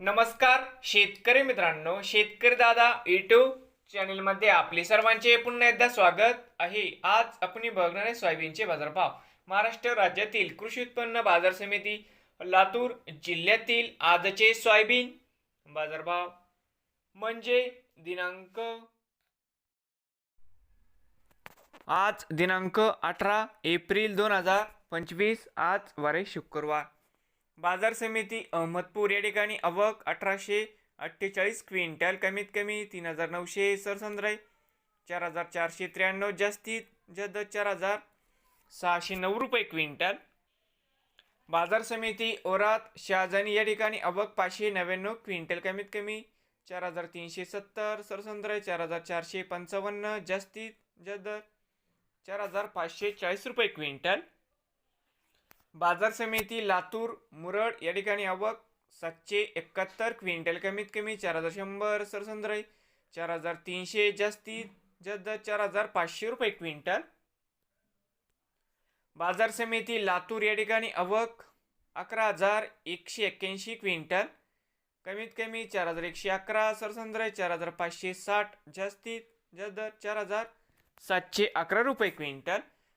नमस्कार शेतकरी मित्रांनो शेतकरी दादा यूट्यूब चॅनलमध्ये आपले सर्वांचे पुन्हा एकदा स्वागत आहे. आज आपण बघणार आहे सोयाबीनचे बाजारभाव. महाराष्ट्र राज्यातील कृषी उत्पन्न बाजार समिती लातूर जिल्ह्यातील आजचे सोयाबीन बाजारभाव म्हणजे दिनांक आज दिनांक अठरा एप्रिल दोन हजार पंचवीस आज वारे शुक्रवार. बाजार समिती अहमदपूर या ठिकाणी आवक अठराशे अठ्ठेचाळीस क्विंटल कमीत कमी तीन हजार नऊशे सरसंद्राई चार हजार चारशे त्र्याण्णव जास्तीत जद चार हजार सहाशे नऊ रुपये क्विंटल. बाजार समिती ओरात शहाजानी या ठिकाणी अवक पाचशे नव्याण्णव क्विंटल कमीत कमी चार हजार तीनशे सत्तर सरसंद्राई चार हजार चारशे पंचावन्न जास्तीत जद चार हजार पाचशे चाळीस रुपये क्विंटल. बाजार समिती लातूर मुरड या ठिकाणी आवक. सातशे एकाहत्तर क्विंटल कमीत कमी चार हजार शंभर सरसंद्राई. चार हजार तीनशे जास्तीत जास्त चार हजार पाचशे रुपये क्विंटल. बाजार समिती लातूर या ठिकाणी आवक. अकरा हजार एकशे एक्क्याऐंशी क्विंटल. कमीत कमी चार हजार एकशे अकरा सरसंद्राई चार हजार पाचशे साठ जास्तीत जास्त चार हजार सातशे अकरा रुपये क्विंटल.